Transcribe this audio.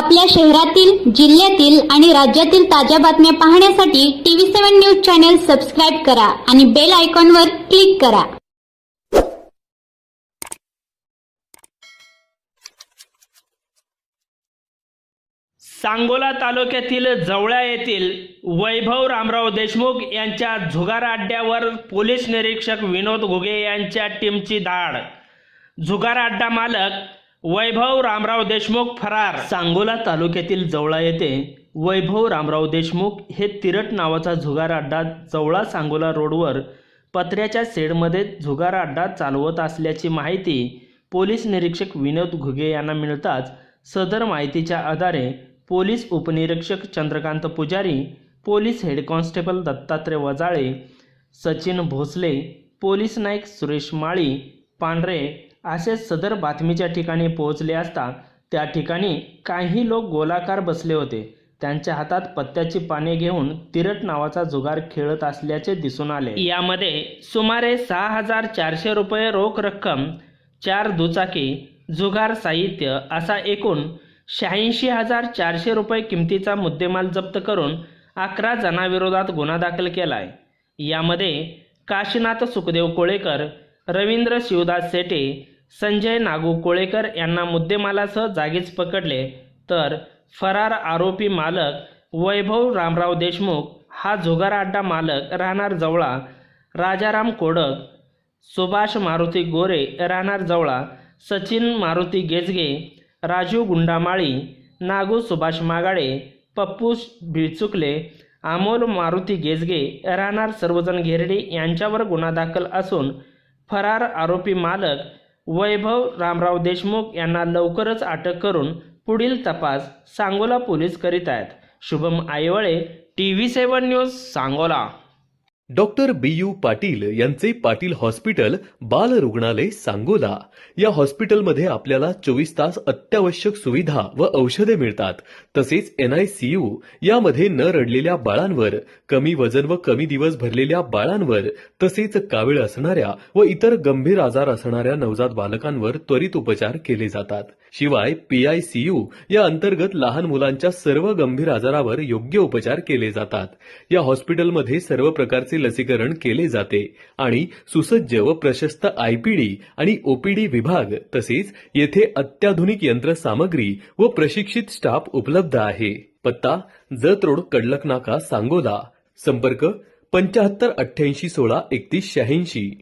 आपल्या शहरातील जिल्ह्यातील आणि राज्यातील ताज्या बातम्या पाहण्यासाठी TV seven news channel subscribe करा आणि बेल आयकॉनवर क्लिक करा. सांगोला तालुक्यातील जवळा येथील वैभव रामराव देशमुख यांच्या झुगार अड्ड्यावर पोलीस निरीक्षक विनोद घुगे यांच्या टीमची धाड. झुगार अड्डा मालक वैभव रामराव देशमुख फरार. सांगोला तालुक्यातील जवळा येथे वैभव रामराव देशमुख हे तिरट नावाचा झुगार अड्डा जवळा सांगोला रोडवर पत्र्याच्या शेडमध्ये झुगार अड्डा चालवत असल्याची माहिती पोलीस निरीक्षक विनोद घुगे यांना मिळताच सदर माहितीच्या आधारे पोलीस उपनिरीक्षक Chandrakant Pujari police head constable Dattatray Wajale Sachin Bhosale police Naik Suresh Mali Pandhare असे सदर बातमीच्या ठिकाणी पोहोचले असता त्या ठिकाणी काही लोक गोलाकार बसले होते. त्यांच्या हातात पत्त्याची पाने घेऊन तिरट नावाचा जुगार खेळत असल्याचे दिसून आले. यामध्ये सुमारे सहा हजार चारशे रुपये रोख रक्कम चार दुचाकी जुगार साहित्य असा एकूण शहाऐंशी हजार चारशे रुपये किमतीचा मुद्देमाल जप्त करून अकरा जणांविरोधात गुन्हा दाखल केला आहे यामध्ये काशीनाथ सुखदेव कोळेकर रवींद्र शिवदास सेटे संजय नागू कोळेकर यांना मुद्देमालासह जागीच पकडले. तर फरार आरोपी मालक वैभव रामराव देशमुख हा झुगार अड्डा मालक राहणार जवळा राजाराम कोडक सुभाष मारुती गोरे राहणार जवळा सचिन मारुती गेजगे राजू गुंडामाळी नागू सुभाष मागाडे पप्पू भिचुकले अमोल मारुती गेजगे राहणार सर्वजण घेरडे यांच्यावर गुन्हा दाखल असून फरार आरोपी मालक वैभव रामराव देशमुख यांना लवकरच अटक करून पुढील तपास सांगोला पोलीस करीत आहेत. Shubham Aiwale T V seven news Sangola. Doctor B U Patil यांचे पाटील हॉस्पिटल बाल रुग्णालय सांगोला. या हॉस्पिटलमध्ये आपल्याला चोवीस तास अत्यावश्यक सुविधा व औषधे मिळतात. तसेच एनआयसीयू यामध्ये न रडलेल्या बाळांवर कमी वजन व कमी दिवस भरलेल्या बाळांवर तसेच कावीळ असणाऱ्या व इतर गंभीर आजार असणाऱ्या नवजात बालकांवर त्वरित उपचार केले जातात. शिवाय पीआयसीयू या अंतर्गत लहान मुलांच्या सर्व गंभीर आजारावर योग्य उपचार केले जातात. या हॉस्पिटलमध्ये सर्व प्रकारचे लसीकरण केले जाते आणि सुसज्ज व प्रशस्त आयपीडी आणि ओपीडी विभाग तसेच येथे अत्याधुनिक यंत्रसामग्री व प्रशिक्षित स्टाफ उपलब्ध आहे. पत्ता जत रोड कडलक नाका सांगोला. संपर्क पंच्याहत्तर अठ्ठ्याऐंशी सोळा एकतीस शहाऐंशी.